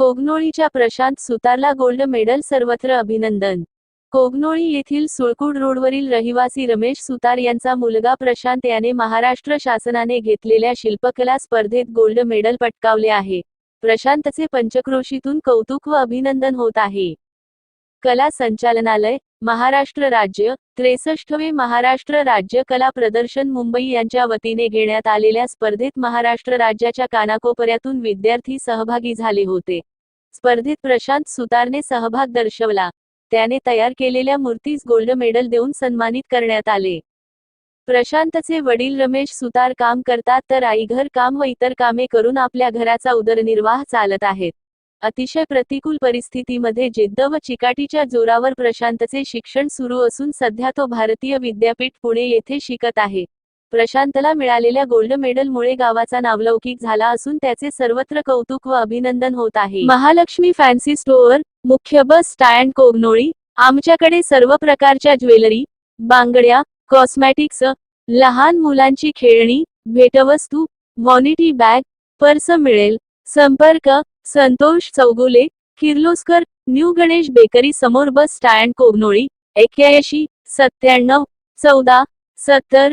कोगनोळीच्या प्रशांत सुतारला gold medal सर्वत्र अभिनंदन. कोगनोळी येथील सुळकुड रोडवरील रहिवासी रमेश सुतार यांचा मुलगा प्रशांत याने महाराष्ट्र शासनाने घेतलेल्या शिल्पकला स्पर्धेत गोल्ड मेडल पटकावले आहे. प्रशांतचे पंचक्रोशीतून कौतुक व अभिनंदन होत आहे. कला संचालनालय महाराष्ट्र राज्य त्रेसष्टवे महाराष्ट्र राज्य कला प्रदर्शन मुंबई यांच्या वतीने घेण्यात आलेल्या स्पर्धेत महाराष्ट्र राज्याच्या कानाकोपऱ्यातून विद्यार्थी सहभागी झाले होते. स्पर्धेत प्रशांत सुतारने सहभाग दर्शवला. त्याने तयार केलेल्या मूर्तीस गोल्ड मेडल देऊन सन्मानित करण्यात आले. प्रशांतचे वडील रमेश सुतार काम करतात तर आई घर काम व इतर कामे करून आपल्या घराचा उदरनिर्वाह चालत आहेत. अतिशय प्रतिकूल परिस्थितीमध्ये जिद्द व चिकाटीच्या जोरावर प्रशांतचे शिक्षण सुरू असून सध्या तो भारतीय विद्यापीठ पुणे येथे शिकत आहे. प्रशांतला मिळालेल्या गोल्ड मेडलमुळे गावाचा नावलौकिक झाला असून त्याचे सर्वत्र कौतुक व अभिनंदन होत आहे. महालक्ष्मी फॅन्सी स्टोअर मुख्य बस स्टँड कोगनोळी आमच्याकडे सर्व प्रकारच्या ज्वेलरी बांगड्या कॉस्मॅटिक्स लहान मुलांची खेळणी भेटवस्तू मॉनिटी बॅग पर्स मिळेल. संपर्क संतोष चौगुले किर्लोस्कर न्यू गणेश बेकरी समोर बस स्टँड कोगनोळी एक्क्याऐंशी सत्त्याण्णव चौदा सत्तर